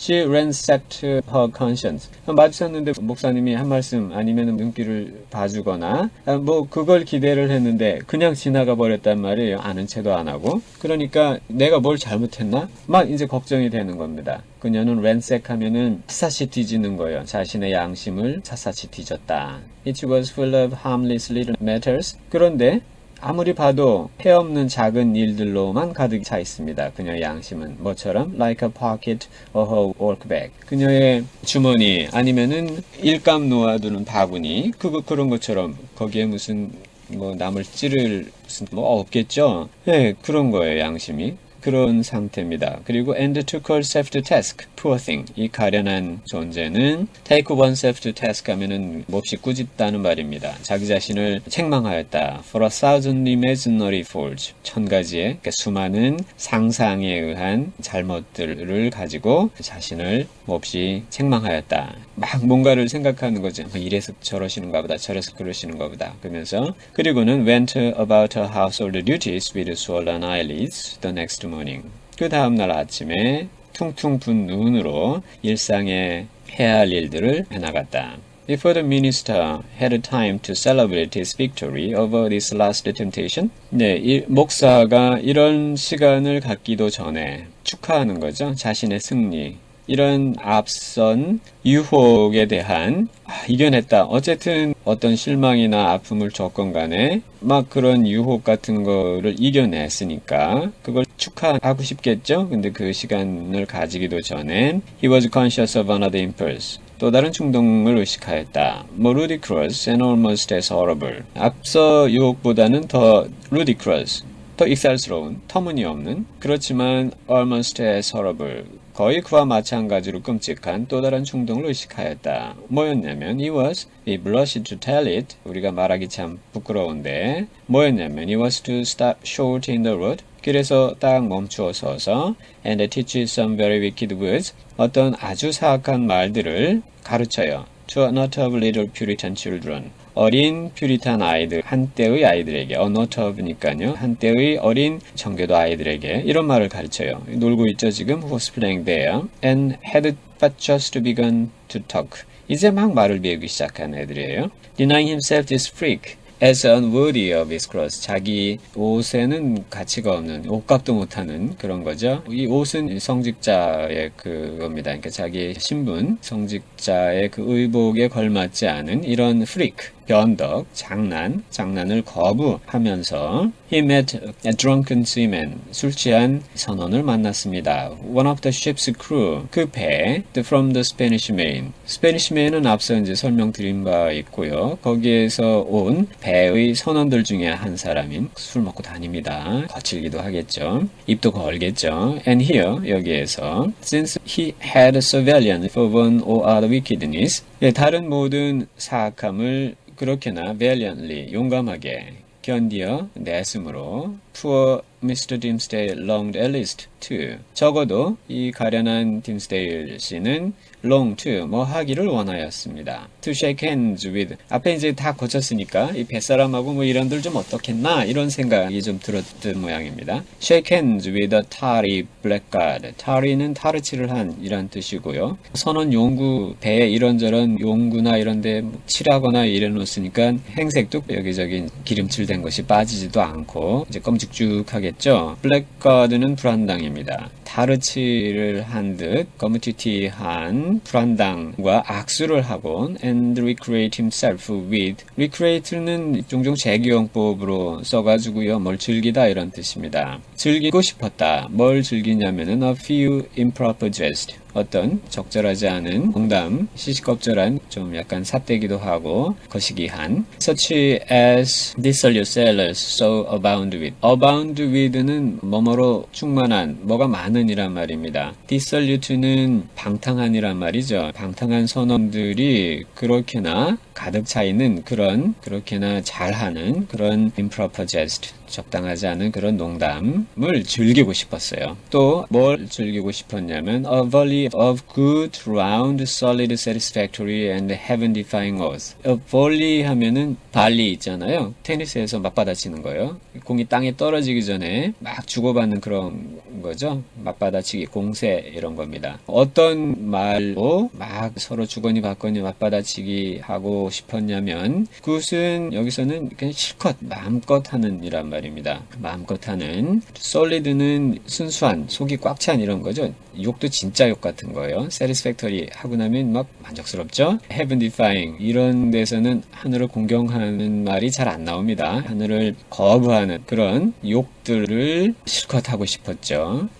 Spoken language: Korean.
She ransacked her conscience. 마주쳤는데 목사님이 한 말씀 아니면 눈길을 봐주거나 아, 뭐 그걸 기대를 했는데 그냥 지나가 버렸단 말이에요. 아는 채도 안 하고. 그러니까 내가 뭘 잘못했나? 막 이제 걱정이 되는 겁니다. 그녀는 ransack 하면은 샅샅이 뒤지는 거예요. 자신의 양심을 샅샅이 뒤졌다. It was full of harmless little matters. 그런데 아무리 봐도 해 없는 작은 일들로만 가득 차 있습니다. 그녀의 양심은 뭐처럼 like a pocket or her workbag. 그녀의 주머니 아니면은 일감 놓아두는 바구니 그거 그런 것처럼 거기에 무슨 뭐 남을 찌를 무슨 뭐 없겠죠. 네 그런 거예요 양심이. 그런 상태입니다. 그리고 and took herself to task. Poor thing. 이 가련한 존재는 take oneself to task 하면은 몹시 꾸짖다는 말입니다. 자기 자신을 책망하였다. For a thousand imaginary faults. 천 가지의 그러니까 수많은 상상에 의한 잘못들을 가지고 자신을 몹시 책망하였다. 막 뭔가를 생각하는 거죠. 뭐 이래서 저러시는가 보다, 저래서 그러시는가 보다. 그러면서 그리고는 went about her household duties with swollen eyelids the next morning. 그 다음날 아침에 퉁퉁 분 눈으로 일상에 해야 할 일들을 해나갔다. Before the minister had time to celebrate his victory over this last temptation, 네, 이 목사가 이런 시간을 갖기도 전에 축하하는 거죠. 자신의 승리. 이런 앞선 유혹에 대한 아, 이겨냈다. 어쨌든 어떤 실망이나 아픔을 줬건 간에 막 그런 유혹 같은 거를 이겨냈으니까 그걸 축하하고 싶겠죠. 근데 그 시간을 가지기도 전에 he was conscious of another impulse. 또 다른 충동을 의식하였다. 뭐 ludicrous and almost as horrible. 앞서 유혹보다는 더 ludicrous, 더 익살스러운, 터무니없는 그렇지만 almost as horrible. 거의 그와 마찬가지로 끔찍한 또 다른 충동을 의식하였다. 뭐였냐면 it was he blushed to tell it 우리가 말하기 참 부끄러운데 뭐였냐면 it was to stop short in the road 길에서 딱 멈추어 서서 and teach some very wicked words 어떤 아주 사악한 말들을 가르쳐요. to a not of little puritan children 어린 퓨리탄 아이들, 한때의 아이들에게, of니까요. 한때의 어린 청교도 아이들에게 이런 말을 가르쳐요. 놀고 있죠, 지금. Was playing there. And had but just begun to talk. 이제 막 말을 배우기 시작한 애들이에요. Denying himself this freak. as unworthy of his clothes. 자기 옷에는 가치가 없는, 옷값도 못하는 그런 거죠. 이 옷은 성직자의 그겁니다. 그러니까 자기 신분, 성직자의 그 의복에 걸맞지 않은 이런 freak. 변덕, 장난, 장난을 거부하면서 he met a drunken seaman, 술 취한 선원을 만났습니다. One of the ship's crew, 그 배, from the Spanish Main. Spanish Main은 앞서 이제 설명드린 바 있고요. 거기에서 온 배의 선원들 중에 한 사람인 술 먹고 다닙니다. 거칠기도 하겠죠. 입도 걸겠죠. And here, 여기에서 since he had surveillance for one or other wickedness, 예, 다른 모든 사악함을 그렇게나 valiantly 용감하게 견디어 냈으므로 poor Mr. Dimsdale longed at least to 적어도 이 가련한 딤스데일 씨는 long to 뭐 하기를 원하였습니다. to shake hands with 앞에 이제 다 고쳤으니까 이 뱃사람하고 뭐 이런들 좀 어떻겠나 이런 생각이 좀 들었던 모양입니다. shake hands with a tarry blackguard tarry는 타르치를 한 이란 뜻이고요. 선원 용구 배에 이런저런 용구나 이런데 뭐 칠하거나 이래놓으니까 행색도 여기저기 기름칠된 것이 빠지지도 않고 이제 껌죽죽하겠죠. 블랙가드는 불안당입니다. 내용입니다. 타르치를 한 듯 거무튀튀한 불안당과 악수를 하곤 and recreate himself with. recreate는 종종 재기용법으로 써가지고요. 뭘 즐기다 이런 뜻입니다. 즐기고 싶었다. 뭘 즐기냐면은 a few improper jest. 어떤 적절하지 않은 농담, 시시껍절한 좀 약간 삿대기도 하고 거시기한. such as dissolute sailors so abound with. abound with는 뭐뭐로 충만한 뭐가 많은 이란 말입니다. dissolute는 방탕한이란 말이죠. 방탕한 선원들이 그렇게나 가득 차 있는 그런 그렇게나 잘하는 그런 improper jest 적당하지 않은 그런 농담을 즐기고 싶었어요. 또 뭘 즐기고 싶었냐면 a volley of good, round, solid, satisfactory and heaven-defying oaths. a volley 하면은 발리 있잖아요. 테니스에서 맞받아치는 거예요. 공이 땅에 떨어지기 전에 막 주고받는 그런 거죠. 맞받아치기, 공세 이런 겁니다. 어떤 말로 막 서로 주거니 받거니 맞받아치기 하고 싶었냐면 그것은 여기서는 그냥 실컷 마음껏 하는 이란 말입니다. 마음껏 하는 솔리드는 순수한 속이 꽉 찬 이런 거죠. 욕도 진짜 욕 같은 거예요. satisfactory 하고 나면 막 만족스럽죠. defying 이런 데서는 하늘을 공경하는 말이 잘 안 나옵니다. 하늘을 거부하는 그런 욕들을 실컷 하고 싶었죠. 안녕